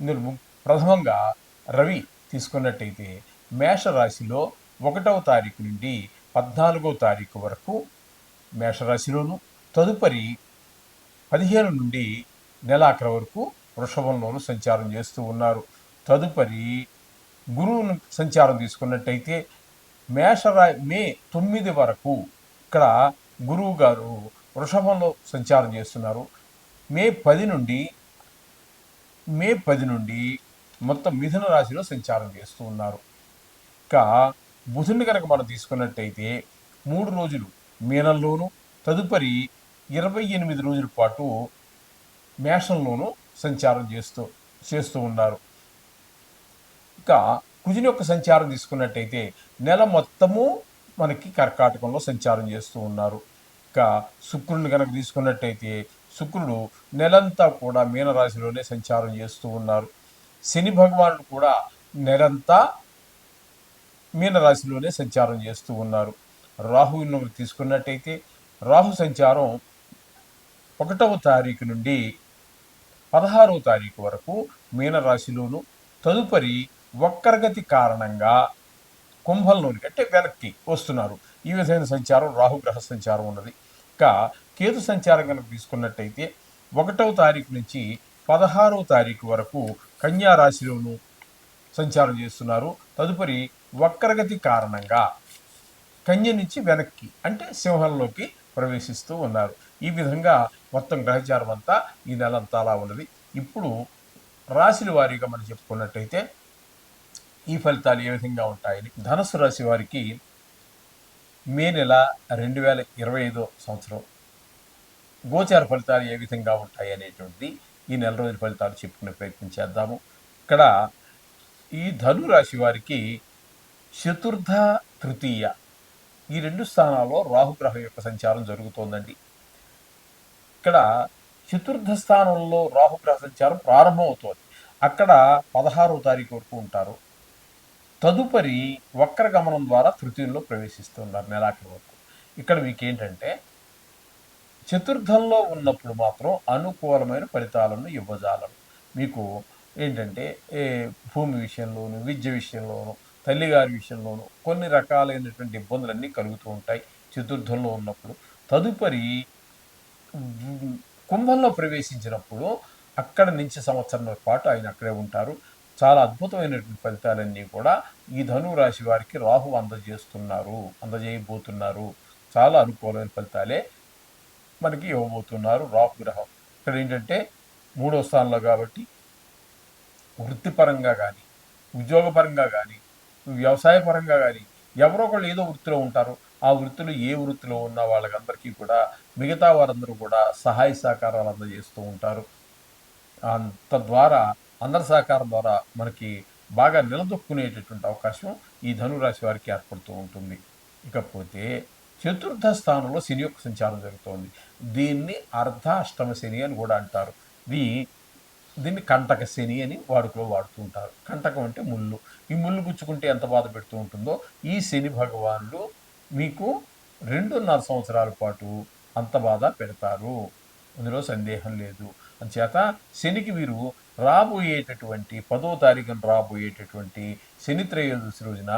ఇందులో ప్రథమంగా రవి తీసుకున్నట్టయితే మేషరాశిలో ఒకటవ తారీఖు నుండి పద్నాలుగవ తారీఖు వరకు మేషరాశిలోను తదుపరి పదిహేను నుండి నెలాఖరు వరకు వృషభంలోను సంచారం చేస్తూ ఉన్నారు. తదుపరి గురువును సంచారం తీసుకున్నట్టయితే మేషరా మే తొమ్మిది వరకు ఇక్కడ గురువు గారు వృషభంలో సంచారం చేస్తున్నారు. మే పది నుండి మే పది నుండి మొత్తం మిథున రాశిలో సంచారం చేస్తూ ఉన్నారు. ఇంకా బుధుని కనుక మనం తీసుకున్నట్టయితే మూడు రోజులు మీనంలోను తదుపరి ఇరవై ఎనిమిది రోజుల పాటు మేషంలోనూ సంచారం చేస్తూ చేస్తూ ఉన్నారు. ఇంకా కుజుని యొక్క సంచారం తీసుకున్నట్టయితే నెల మొత్తము మనకి కర్కాటకంలో సంచారం చేస్తూ ఉన్నారు. ఇంకా శుక్రుని కనుక తీసుకున్నట్టయితే శుక్రుడు నెలంతా కూడా మీనరాశిలోనే సంచారం చేస్తూ ఉన్నారు. శని భగవానుడు కూడా నెలంతా మీనరాశిలోనే సంచారం చేస్తూ ఉన్నారు. రాహువును తీసుకున్నట్టయితే రాహు సంచారం ఒకటవ తారీఖు నుండి పదహారవ తారీఖు వరకు మీనరాశిలోను తదుపరి వక్రగతి కారణంగా కుంభంలోనికి అంటే వెనక్కి వస్తున్నారు. ఈ విధమైన సంచారం రాహుగ్రహ సంచారం ఉన్నది. ఇంకా కేతు సంచారం కనుక తీసుకున్నట్టయితే ఒకటవ తారీఖు నుంచి పదహారవ తారీఖు వరకు కన్యా రాశిలోను సంచారం చేస్తున్నారు. తదుపరి వక్రగతి కారణంగా కన్య నుంచి వెనక్కి అంటే సింహంలోకి ప్రవేశిస్తూ ఉన్నారు. ఈ విధంగా మొత్తం గ్రహచారం అంతా ఈ నెల అంతా అలా ఉన్నది. ఇప్పుడు రాశుల వారీగా మనం చెప్పుకున్నట్టయితే ఈ ఫలితాలు ఏ విధంగా ఉంటాయని ధనుసు రాశి వారికి మే నెల రెండు వేల ఇరవై ఐదో సంవత్సరం గోచార ఫలితాలు ఏ విధంగా ఉంటాయి అనేటువంటిది ఈ నెల రోజుల ఫలితాలు చెప్పుకునే ప్రయత్నం చేద్దాము. ఇక్కడ ఈ ధనురాశి వారికి చతుర్థ తృతీయ ఈ రెండు స్థానాల్లో రాహుగ్రహం యొక్క సంచారం జరుగుతోందండి. ఇక్కడ చతుర్థ స్థానంలో రాహుగ్రహ సంచారం ప్రారంభమవుతోంది. అక్కడ పదహారో తారీఖు వరకు ఉంటారు. తదుపరి వక్ర గమనం ద్వారా తృతీయంలో ప్రవేశిస్తున్నారు నెలాఖరు వరకు. ఇక్కడ మీకు ఏంటంటే చతుర్థంలో ఉన్నప్పుడు మాత్రం అనుకూలమైన ఫలితాలను ఇవ్వజాలను మీకు ఏంటంటే ఏ భూమి విషయంలోను విద్య విషయంలోను తల్లిగారి విషయంలోను కొన్ని రకాలైనటువంటి ఇబ్బందులన్నీ కలుగుతూ ఉంటాయి చతుర్థంలో ఉన్నప్పుడు. తదుపరి కుంభంలో ప్రవేశించినప్పుడు అక్కడ నుంచి సంవత్సరం పాటు ఆయన అక్కడే ఉంటారు. చాలా అద్భుతమైనటువంటి ఫలితాలన్నీ కూడా ఈ ధనురాశి వారికి రాహు అందజేస్తున్నారు అందజేయబోతున్నారు. చాలా అనుకూలమైన ఫలితాలే. మనకి ఇవ్వబోతున్నారు రాహు గ్రహం. ఇక్కడ ఏంటంటే మూడో స్థానంలో కాబట్టి వృత్తిపరంగా కానీ ఉద్యోగపరంగా కానీ వ్యవసాయపరంగా కానీ ఎవరో ఒకళ్ళు ఏదో వృత్తిలో ఉంటారు. ఆ వృత్తిలో ఏ వృత్తిలో ఉన్న వాళ్ళకందరికీ కూడా మిగతా వారందరూ కూడా సహాయ సహకారాలు అందజేస్తూ ఉంటారు. అంత ద్వారా అందరి సహకారం ద్వారా మనకి బాగా నిలదొక్కునేటటువంటి అవకాశం ఈ ధనురాశి వారికి ఏర్పడుతూ ఉంటుంది. ఇకపోతే చతుర్థ స్థానంలో శని యొక్క సంచారం జరుగుతోంది. దీన్ని అర్ధ అష్టమ శని అని కూడా అంటారు. ఇది దీన్ని కంటక శని అని వాడుకలో వాడుతూ ఉంటారు. కంటకం అంటే ముళ్ళు. ఈ ముళ్ళు గుచ్చుకుంటే ఎంత బాధ పెడుతూ ఉంటుందో ఈ శని భగవానులు మీకు రెండున్నర సంవత్సరాల పాటు అంత బాధ పెడతారు. అందులో సందేహం లేదు. అంచేత శనికి వీరు రాబోయేటటువంటి పదో తారీఖున రాబోయేటటువంటి శని త్రయోదశి రోజున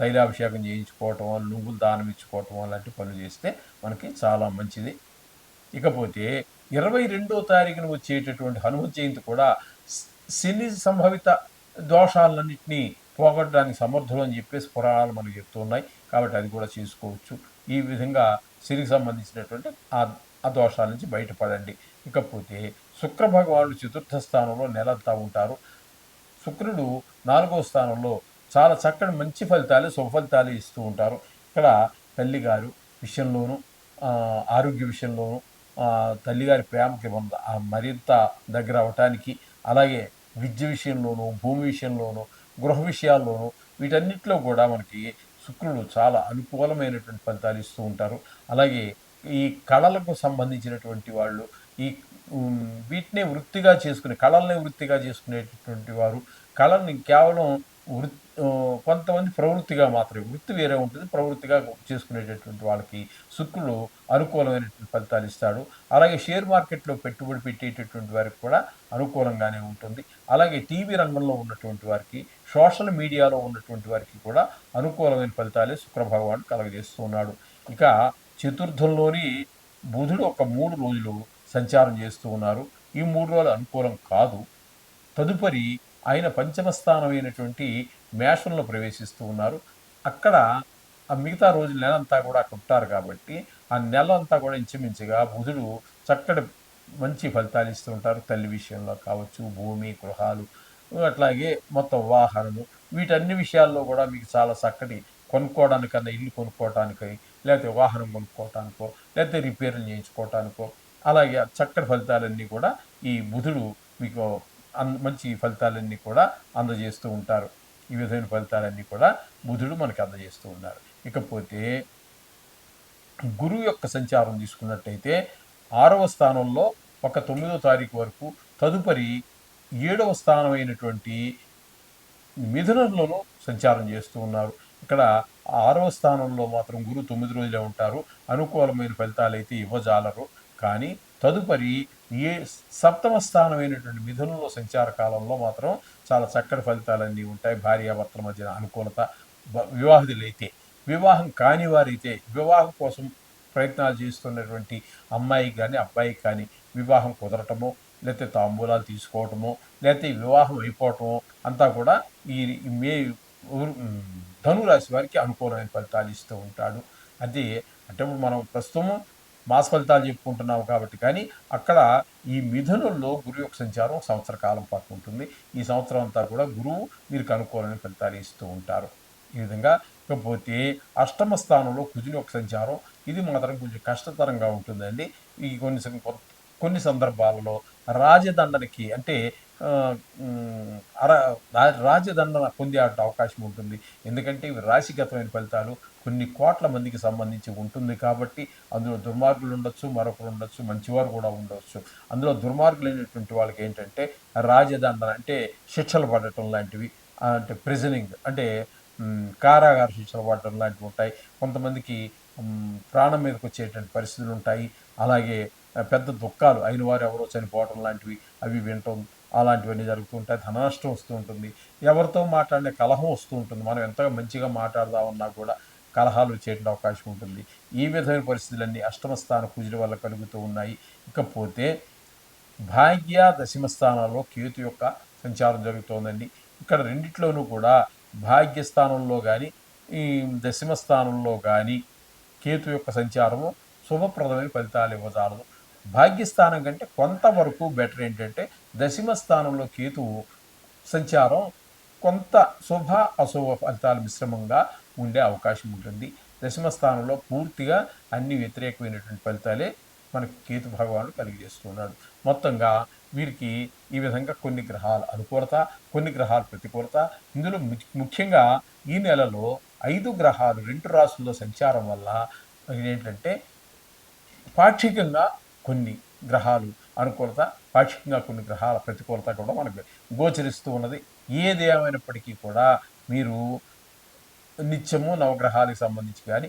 తైలాభిషేకం చేయించుకోవటం నువ్వులు దానం ఇచ్చుకోవటం లాంటి పనులు చేస్తే మనకి చాలా మంచిది. ఇకపోతే ఇరవై రెండో తారీఖున వచ్చేటటువంటి హనుమత్ జయంతి కూడా శని సంభవిత దోషాలన్నింటినీ పోగొట్టడానికి సమర్థులు అని చెప్పేసి పురాణాలు మనకు చెప్తున్నాయి కాబట్టి అది కూడా చేసుకోవచ్చు. ఈ విధంగా శనికి సంబంధించినటువంటి ఆ ఆ దోషాల నుంచి బయటపడండి. ఇకపోతే శుక్ర భగవానుడు చతుర్థ స్థానంలో నెలంతా ఉంటారు. శుక్రుడు నాలుగో స్థానంలో చాలా చక్కటి మంచి ఫలితాలు సుఫలితాలు ఇస్తూ ఉంటారు. ఇక్కడ తల్లిగారు విషయంలోనూ ఆరోగ్య విషయంలోనూ తల్లిగారి ప్రేమకి వంద మరింత దగ్గర అవటానికి అలాగే విద్య విషయంలోనూ భూమి విషయంలోనూ గృహ విషయాల్లోనూ వీటన్నిటిలో కూడా మనకి శుక్రుడు చాలా అనుకూలమైనటువంటి ఫలితాలు ఇస్తూ ఉంటారు. అలాగే ఈ కళలకు సంబంధించినటువంటి వాళ్ళు ఈ వీటినే వృత్తిగా చేసుకునే కళల్ని వృత్తిగా చేసుకునేటటువంటి వారు కళల్ని కేవలం వృత్తి కొంతమంది ప్రవృత్తిగా మాత్రమే వృత్తి వేరే ఉంటుంది ప్రవృత్తిగా చేసుకునేటటువంటి వాళ్ళకి శుక్రుడు అనుకూలమైనటువంటి ఫలితాలు ఇస్తాడు. అలాగే షేర్ మార్కెట్లో పెట్టుబడి పెట్టేటటువంటి వారికి కూడా అనుకూలంగానే ఉంటుంది. అలాగే టీవీ రంగంలో ఉన్నటువంటి వారికి సోషల్ మీడియాలో ఉన్నటువంటి వారికి కూడా అనుకూలమైన ఫలితాలే శుక్రభగవాను కలగజేస్తూ ఉన్నాడు. ఇక చతుర్థంలోని బుధుడు ఒక మూడు రోజులు సంచారం చేస్తూ ఉన్నారు. ఈ మూడు రోజులు అనుకూలం కాదు. తదుపరి ఆయన పంచమ స్థానమైనటువంటి మేషంలో ప్రవేశిస్తూ ఉన్నారు. అక్కడ ఆ మిగతా రోజు నెలంతా కూడా అక్కడ ఉంటారు కాబట్టి ఆ నెల అంతా కూడా ఇంచుమించుగా బుధుడు చక్కటి మంచి ఫలితాలు ఇస్తూ ఉంటారు. తల్లి విషయంలో కావచ్చు భూమి గృహాలు అట్లాగే మొత్తం వాహనము వీటన్ని విషయాల్లో కూడా మీకు చాలా చక్కటి కొనుక్కోవడానికన్నా ఇల్లు కొనుక్కోవటానికి లేకపోతే వాహనం కొనుక్కోవటానికో లేకపోతే రిపేర్లు చేయించుకోవటానికో అలాగే చక్కటి ఫలితాలన్నీ కూడా ఈ బుధుడు మీకు మంచి ఫలితాలన్నీ కూడా అందజేస్తూ ఉంటారు. ఈ విధమైన ఫలితాలన్నీ కూడా బుధుడు మనకి అందజేస్తూ ఉన్నారు. ఇకపోతే గురువు యొక్క సంచారం తీసుకున్నట్టయితే ఆరవ స్థానంలో ఒక తొమ్మిదో తారీఖు వరకు తదుపరి ఏడవ స్థానమైనటువంటి మిథునంలోనూ సంచారం చేస్తూ ఉన్నారు. ఇక్కడ ఆరవ స్థానంలో మాత్రం గురు తొమ్మిది రోజులే ఉంటారు. అనుకూలమైన ఫలితాలు అయితే ఇవ్వజాలరు. కానీ తదుపరి ఏ సప్తమ స్థానమైనటువంటి మిథునంలో సంచార కాలంలో మాత్రం చాలా చక్కటి ఫలితాలన్నీ ఉంటాయి. భార్యాభర్తల మధ్యన అనుకూలత వివాహితులైతే వివాహం కాని వారైతే వివాహం కోసం ప్రయత్నాలు చేస్తున్నటువంటి అమ్మాయికి కానీ అబ్బాయికి కానీ వివాహం కుదరటమో లేకపోతే తాంబూలాలు తీసుకోవటమో లేకపోతే వివాహం అయిపోవటమో అంతా కూడా ఈ మే ధనురాశి వారికి అనుకూలమైన ఫలితాలు ఇస్తూ ఉంటాడు. అది అంటే ఇప్పుడు మనం ప్రస్తుతం మాస ఫలితాలు చెప్పుకుంటున్నాం కాబట్టి కానీ అక్కడ ఈ మిథునుల్లో గురువు యొక్క సంచారం ఒక సంవత్సర కాలం పాటు ఉంటుంది. ఈ సంవత్సరం అంతా కూడా గురువు మీరు కనుక్కోవాలని ఫలితాలు ఇస్తూ ఉంటారు. ఈ విధంగా ఇకపోతే అష్టమ స్థానంలో కుజుని యొక్క సంచారం ఇది మాత్రం కొంచెం కష్టతరంగా ఉంటుందండి. ఈ కొన్ని సం- కొ- కొన్ని సందర్భాలలో రాజదండనికి అంటే అర రాజదండన పొందే అవకాశం ఉంటుంది. ఎందుకంటే ఇవి రాశిగతమైన ఫలితాలు కొన్ని కోట్ల మందికి సంబంధించి ఉంటుంది కాబట్టి అందులో దుర్మార్గులు ఉండొచ్చు మరొకరు ఉండొచ్చు మంచివారు కూడా ఉండొచ్చు. అందులో దుర్మార్గులైనటువంటి వాళ్ళకి ఏంటంటే రాజదండన అంటే శిక్షలు పడటం లాంటివి అంటే ప్రిజనింగ్ అంటే కారాగార శిక్షలు పడటం లాంటివి ఉంటాయి. కొంతమందికి ప్రాణం మీదకి వచ్చేటువంటి పరిస్థితులు ఉంటాయి. అలాగే పెద్ద దుఃఖాలు అయిన వారు ఎవరో చనిపోవటం లాంటివి అవి వినటం అలాంటివన్నీ జరుగుతూ ఉంటాయి ధననష్టం వస్తూ ఉంటుంది. ఎవరితో మాట్లాడిన కలహం వస్తూ ఉంటుంది. మనం ఎంతగా మంచిగా మాట్లాడదామన్నా కూడా కలహాలు చేయడం అవకాశం ఉంటుంది. ఈ విధమైన పరిస్థితులన్నీ అష్టమ స్థాన పూజల వల్ల కలుగుతూ ఉన్నాయి. ఇకపోతే భాగ్య దశమ స్థానాల్లో కేతు యొక్క సంచారం జరుగుతోందండి. ఇక్కడ రెండిట్లోనూ కూడా భాగ్యస్థానంలో కానీ ఈ దశమ స్థానంలో కానీ కేతు యొక్క సంచారము శుభప్రదమైన ఫలితాలు ఇవ్వజాలదు. భాగ్యస్థానం కంటే కొంతవరకు బెటర్ ఏంటంటే దశమ స్థానంలో కేతువు సంచారం కొంత శుభ అశుభ ఫలితాలు మిశ్రమంగా ఉండే అవకాశం ఉంటుంది. దశమ స్థానంలో పూర్తిగా అన్ని వ్యతిరేకమైనటువంటి ఫలితాలే మనకి కేతు భగవానుడు కలిగజేస్తున్నాడు. మొత్తంగా వీరికి ఈ విధంగా కొన్ని గ్రహాల అనుకూలత కొన్ని గ్రహాల ప్రతికూలత ఇందులో ము- ముఖ్యంగా ఈ నెలలో ఐదు గ్రహాలు రెండు రాసుల్లో సంచారం వల్ల ఏంటంటే పాక్షికంగా కొన్ని గ్రహాలు అనుకూలత పాక్షికంగా కొన్ని గ్రహాల ప్రతికూలత కూడా మనకు గోచరిస్తూ ఉన్నది. ఏది ఏమైనప్పటికీ కూడా మీరు నిత్యము నవగ్రహాలకు సంబంధించి కానీ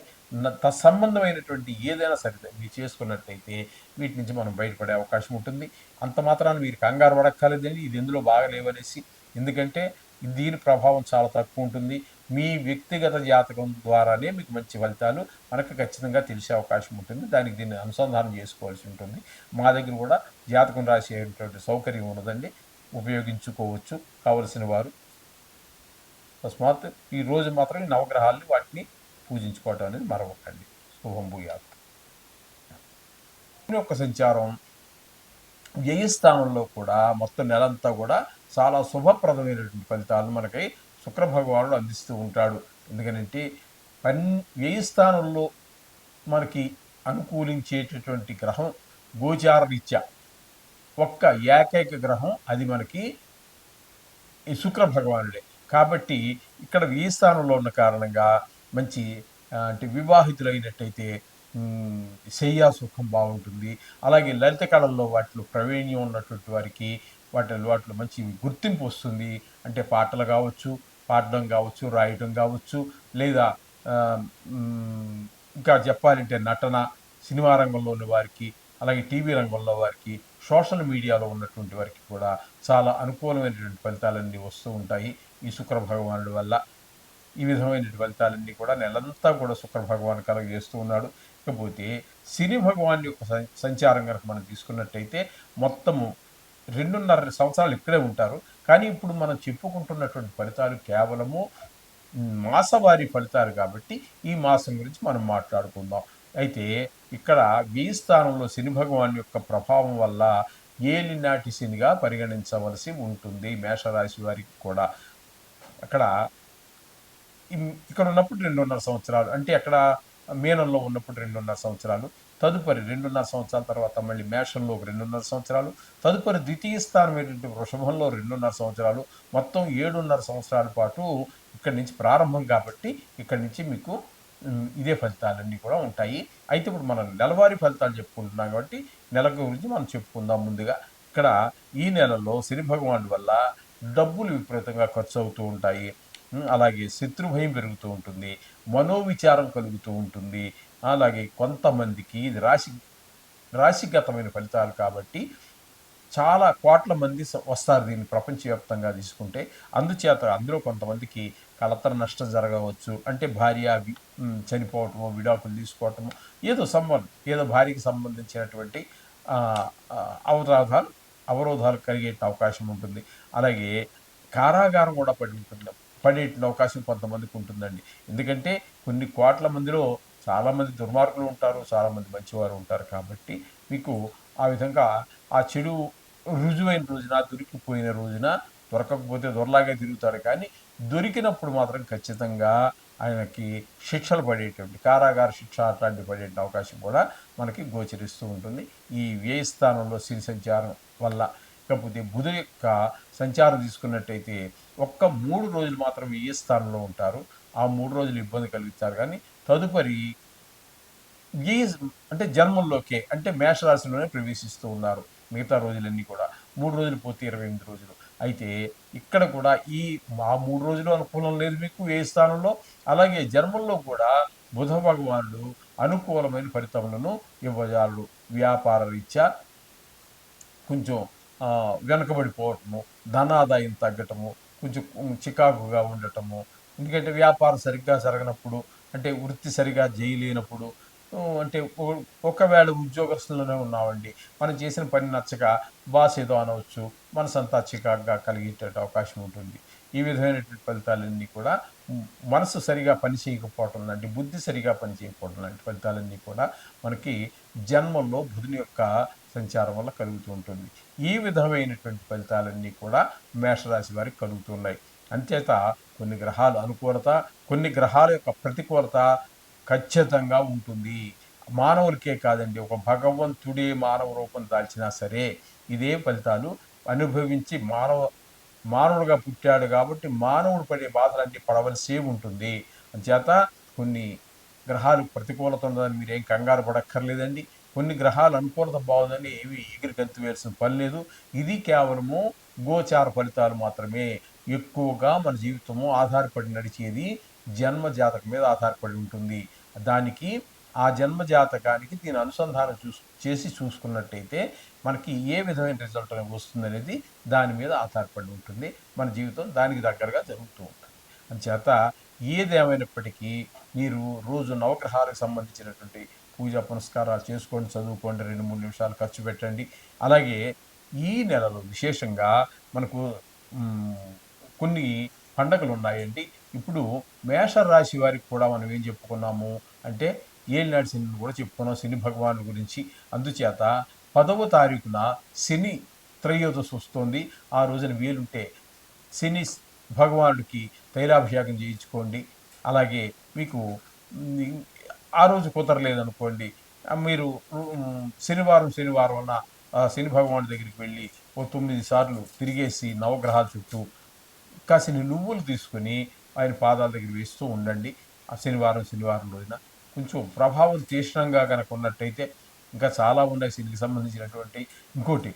తత్సంబంధమైనటువంటి ఏదైనా సరే మీరు చేసుకున్నట్లయితే వీటి నుంచి మనం బయటపడే అవకాశం ఉంటుంది. అంత మాత్రాన మీరు కంగారు పడక్కర్లేదండి. ఇది ఎందులో బాగలేవనేసి ఎందుకంటే దీని ప్రభావం చాలా తక్కువ ఉంటుంది. మీ వ్యక్తిగత జాతకం ద్వారానే మీకు మంచి ఫలితాలు మనకు ఖచ్చితంగా తెలిసే అవకాశం ఉంటుంది. దానికి దీన్ని అనుసంధానం చేసుకోవాల్సి ఉంటుంది. మా దగ్గర కూడా జాతకం రాసేటువంటి సౌకర్యం ఉన్నదండి ఉపయోగించుకోవచ్చు. కావలసిన వారు తస్మాత్ ఈ రోజు మాత్రం నవగ్రహాలని వాటిని పూజించుకోవటం అనేది మరొకండి శుభం భూయాత్. యొక్క సంచారం వ్యయస్థానంలో కూడా మొత్తం నెలంతా కూడా చాలా శుభప్రదమైనటువంటి ఫలితాలను మనకి శుక్ర భగవానుడు అందిస్తూ ఉంటాడు. ఎందుకనంటే పన్ వ్యయ స్థానంలో మనకి అనుకూలించేటటువంటి గ్రహం గోచార రీత్యా. ఒక్క ఏకైక గ్రహం అది మనకి ఈ శుక్ర భగవానుడే. కాబట్టి ఇక్కడ ఈ స్థానంలో ఉన్న కారణంగా మంచి అంటే వివాహితులైనట్టయితే శయ్యా సుఖం బాగుంటుంది. అలాగే లలిత కళల్లో వాటిలో ప్రవీణ్యం ఉన్నటువంటి వారికి వాటి వాటిలో మంచి గుర్తింపు వస్తుంది. అంటే పాటలు కావచ్చు పాడడం కావచ్చు రాయటం కావచ్చు లేదా ఇంకా చెప్పాలంటే నటన సినిమా రంగంలో ఉన్న వారికి అలాగే టీవీ రంగంలో వారికి సోషల్ మీడియాలో ఉన్నటువంటి వారికి కూడా చాలా అనుకూలమైనటువంటి ఫలితాలన్నీ వస్తూ ఉంటాయి ఈ శుక్ర భగవానుడి వల్ల. ఈ విధమైనటువంటి ఫలితాలన్నీ కూడా నెలంతా కూడా శుక్ర భగవాన్ కలగజేస్తూ ఉన్నాడు. ఇకపోతే శని భగవాన్ యొక్క సంచారం కనుక మనం తీసుకున్నట్టయితే మొత్తము రెండున్నర సంవత్సరాలు ఇక్కడే ఉంటారు. కానీ ఇప్పుడు మనం చెప్పుకుంటున్నటువంటి ఫలితాలు కేవలము మాసవారి ఫలితాలు కాబట్టి ఈ మాసం గురించి మనం మాట్లాడుకుందాం. అయితే ఇక్కడ వ్యయ స్థానంలో శని భగవాన్ యొక్క ప్రభావం వల్ల ఏలినాటి శనిగా పరిగణించవలసి ఉంటుంది మేషరాశి వారికి కూడా. అక్కడ ఇక్కడ ఉన్నప్పుడు రెండున్నర సంవత్సరాలు అంటే అక్కడ మీనంలో ఉన్నప్పుడు రెండున్నర సంవత్సరాలు తదుపరి రెండున్నర సంవత్సరాల తర్వాత మళ్ళీ మేషంలో ఒక రెండున్నర సంవత్సరాలు తదుపరి ద్వితీయ స్థానం ఏంటంటే వృషభంలో రెండున్నర సంవత్సరాలు మొత్తం ఏడున్నర సంవత్సరాల పాటు ఇక్కడి నుంచి ప్రారంభం కాబట్టి ఇక్కడి నుంచి మీకు ఇదే ఫలితాలన్నీ కూడా ఉంటాయి. అయితే ఇప్పుడు మనం నెలవారీ ఫలితాలు చెప్పుకుంటున్నాం కాబట్టి నెల గురించి మనం చెప్పుకుందాం ముందుగా. ఇక్కడ ఈ నెలలో శని భగవానుడి వల్ల డబ్బులు విపరీతంగా ఖర్చు అవుతూ ఉంటాయి. అలాగే శత్రు భయం పెరుగుతూ ఉంటుంది. మనోవిచారం కలుగుతూ ఉంటుంది. అలాగే కొంతమందికి ఇది రాశి రాశిగతమైన ఫలితాలు కాబట్టి చాలా కోట్ల మంది వస్తారు దీన్ని ప్రపంచవ్యాప్తంగా తీసుకుంటే. అందుచేత అందులో కొంతమందికి కలతర నష్టం జరగవచ్చు. అంటే భార్య చనిపోవటము విడాకులు తీసుకోవటము ఏదో సంబంధం ఏదో భార్యకి సంబంధించినటువంటి అవరాధాలు అవరోధాలు అవరోధాలు కలిగే అవకాశం ఉంటుంది. అలాగే కారాగారం కూడా పడి ఉంటుంది పడే అవకాశం కొంతమందికి ఉంటుందండి. ఎందుకంటే కొన్ని కోట్ల మందిలో చాలామంది దుర్మార్గులు ఉంటారు చాలామంది మంచివారు ఉంటారు కాబట్టి మీకు ఆ విధంగా ఆ చెడు రుజువైన రోజున దొరికిపోయిన రోజున దొరకకపోతే దొరలాగే తిరుగుతాడు కానీ దొరికినప్పుడు మాత్రం ఖచ్చితంగా ఆయనకి శిక్షలు పడేటువంటి కారాగార శిక్ష అట్లాంటివి పడే అవకాశం కూడా మనకి గోచరిస్తూ ఉంటుంది. ఈ వ్యయ స్థానంలో సిరి సంచారం వల్ల ఇకపోతే బుధ యొక్క సంచారం తీసుకున్నట్టయితే ఒక్క మూడు రోజులు మాత్రం వ్యయ స్థానంలో ఉంటారు. ఆ మూడు రోజులు ఇబ్బంది కలుగుతారు కానీ తదుపరి ఈ అంటే జన్మంలోకే అంటే మేషరాశిలోనే ప్రవేశిస్తూ ఉన్నారు. మిగతా రోజులన్నీ కూడా. మూడు రోజులు పోతే ఇరవై ఎనిమిది రోజులు. అయితే ఇక్కడ కూడా ఈ మా మూడు రోజులు అనుకూలం లేదు మీకు ఏ స్థానంలో. అలాగే జన్మంలో కూడా బుధ భగవానుడు అనుకూలమైన ఫలితములను ఇవ్వజాలడు వ్యాపార రీత్యా కొంచెం వెనకబడిపోవటము ధనాదాయం తగ్గటము కొంచెం చికాకుగా ఉండటము. ఎందుకంటే వ్యాపారం సరిగ్గా జరగనప్పుడు అంటే వృత్తి సరిగా చేయలేనప్పుడు అంటే ఒకవేళ ఉద్యోగస్తులోనే ఉన్నామండి మనం చేసిన పని నచ్చక బాస్ ఏదో అనవచ్చు మనసంతా చికాకుగా కలిగేట అవకాశం ఉంటుంది. ఈ విధమైనటువంటి ఫలితాలన్నీ కూడా మనసు సరిగా పని చేయకపోవటం లాంటి బుద్ధి సరిగా పని చేయకపోవటం లాంటి ఫలితాలన్నీ కూడా మనకి జన్మంలో బుధుని యొక్క సంచారం వల్ల కలుగుతూ ఉంటుంది. ఈ విధమైనటువంటి ఫలితాలన్నీ కూడా మేషరాశి వారికి కలుగుతున్నాయి అంతేత కొన్ని గ్రహాలు అనుకూలత కొన్ని గ్రహాల యొక్క ప్రతికూలత ఖచ్చితంగా ఉంటుంది. మానవులకే కాదండి ఒక భగవంతుడే మానవ రూపం దాల్చినా సరే ఇదే ఫలితాలు అనుభవించి మానవ మానవుడుగా పుట్టాడు కాబట్టి మానవుడు పడే బాధలన్నీ పడవలసే ఉంటుంది. అంచేత కొన్ని గ్రహాలు ప్రతికూలత ఉన్నదని మీరేం కంగారు పడక్కర్లేదండి. కొన్ని గ్రహాలు అనుకూలత బాగుందని ఏవి ఎగిరి గంతు వేయాల్సిన పని లేదు. ఇది కేవలము గోచార ఫలితాలు మాత్రమే. ఎక్కువగా మన జీవితము ఆధారపడి నడిచేది జన్మ జాతకం మీద ఆధారపడి ఉంటుంది. దానికి ఆ జన్మ జాతకానికి దీని అనుసంధానం చూ చేసి చూసుకున్నట్టయితే మనకి ఏ విధమైన రిజల్ట్ అనేది వస్తుంది అనేది దాని మీద ఆధారపడి ఉంటుంది. మన జీవితం దానికి దగ్గరగా జరుగుతూ ఉంటుంది. అందుచేత ఏదేమైనప్పటికీ మీరు రోజు నవగ్రహాలకు సంబంధించినటువంటి పూజ పునస్కారాలు చేసుకోండి చదువుకోండి రెండు మూడు నిమిషాలు ఖర్చు పెట్టండి. అలాగే ఈ నెలలో విశేషంగా మనకు కొన్ని పండగలు ఉన్నాయండి ఇప్పుడు మేషరాశి వారికి కూడా మనం ఏం చెప్పుకున్నాము అంటే ఏలినాడు శని కూడా చెప్పుకున్నాం శని భగవాను గురించి. అందుచేత పదవ తారీఖున శని త్రయోదశి వస్తుంది. ఆ రోజున వీలుంటే శని భగవానుడికి తైలాభిషేకం చేయించుకోండి. అలాగే మీకు ఆ రోజు కుదరలేదనుకోండి. మీరు శనివారం శనివారం అన్న శని భగవానుడి దగ్గరికి వెళ్ళి ఓ తొమ్మిది సార్లు తిరిగేసి నవగ్రహాల చుట్టూ కాసిన నువ్వులు తీసుకుని ఆయన పాదాల దగ్గర వేస్తూ ఉండండి. ఆ శనివారం శనివారం రోజున కొంచెం ప్రభావం తీక్షణంగా కనుక ఉన్నట్టయితే ఇంకా చాలా ఉన్నాయి శనికి సంబంధించినటువంటి. ఇంకోటి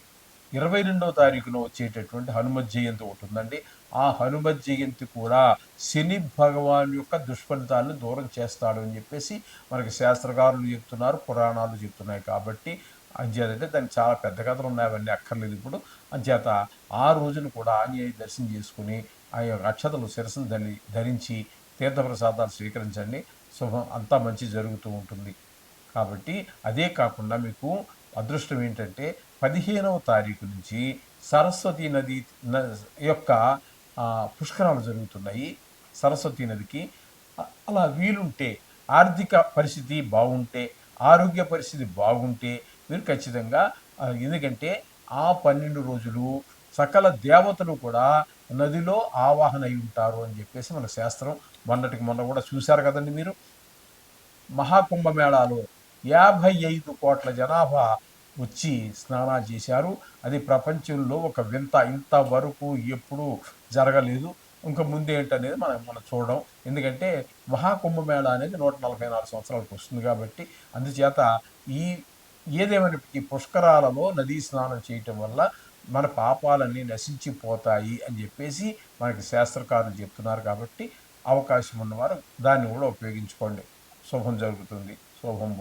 ఇరవై రెండవ తారీఖున వచ్చేటటువంటి హనుమత్ జయంతి ఒకటి ఉందండి. ఆ హనుమత్ జయంతి కూడా శని భగవాన్ యొక్క దుష్ఫలితాలను దూరం చేస్తాడు అని చెప్పేసి మనకి శాస్త్రకారులు చెప్తున్నారు పురాణాలు చెప్తున్నాయి కాబట్టి అంచేతంటే దానికి చాలా పెద్ద కథలు ఉన్నాయి అవన్నీ అక్కర్లేదు ఇప్పుడు. అంచేత ఆ రోజున కూడా ఆంజనేయ దర్శనం చేసుకుని ఆ యొక్క అక్షతలు శిరసను ధరి ధరించి తీర్థప్రసాదాలు స్వీకరించండి. శుభం అంతా మంచి జరుగుతూ ఉంటుంది. కాబట్టి అదే కాకుండా మీకు అదృష్టం ఏంటంటే పదిహేనవ తారీఖు నుంచి సరస్వతి నది యొక్క పుష్కరాలు జరుగుతున్నాయి. సరస్వతి నదికి. అలా వీలుంటే ఆర్థిక పరిస్థితి బాగుంటే ఆరోగ్య పరిస్థితి బాగుంటే మీరు ఖచ్చితంగా ఎందుకంటే ఆ పన్నెండు రోజులు సకల దేవతలు కూడా నదిలో ఆవాహన అయి ఉంటారు అని చెప్పేసి మన శాస్త్రం మొన్నటికి మొన్న కూడా చూశారు కదండి మీరు. మహాకుంభమేళాలో యాభై ఐదు కోట్ల జనాభా వచ్చి స్నానాలు చేశారు. అది ప్రపంచంలో ఒక వింత ఇంతవరకు ఎప్పుడూ జరగలేదు. ఇంకా ముందేంటనేది మనం మనం చూడడం. ఎందుకంటే మహాకుంభమేళ అనేది నూట నలభై నాలుగు సంవత్సరాలకు వస్తుంది కాబట్టి అందుచేత ఈ ఏదేమైనప్పటికీ పుష్కరాలలో నదీ స్నానం చేయటం వల్ల మన పాపాలన్నీ నశించిపోతాయి అని చెప్పేసి మనకి శాస్త్రకారులు చెప్తున్నారు కాబట్టి అవకాశం ఉన్నవారు దాన్ని కూడా ఉపయోగించుకోండి. శుభం జరుగుతుంది. శుభం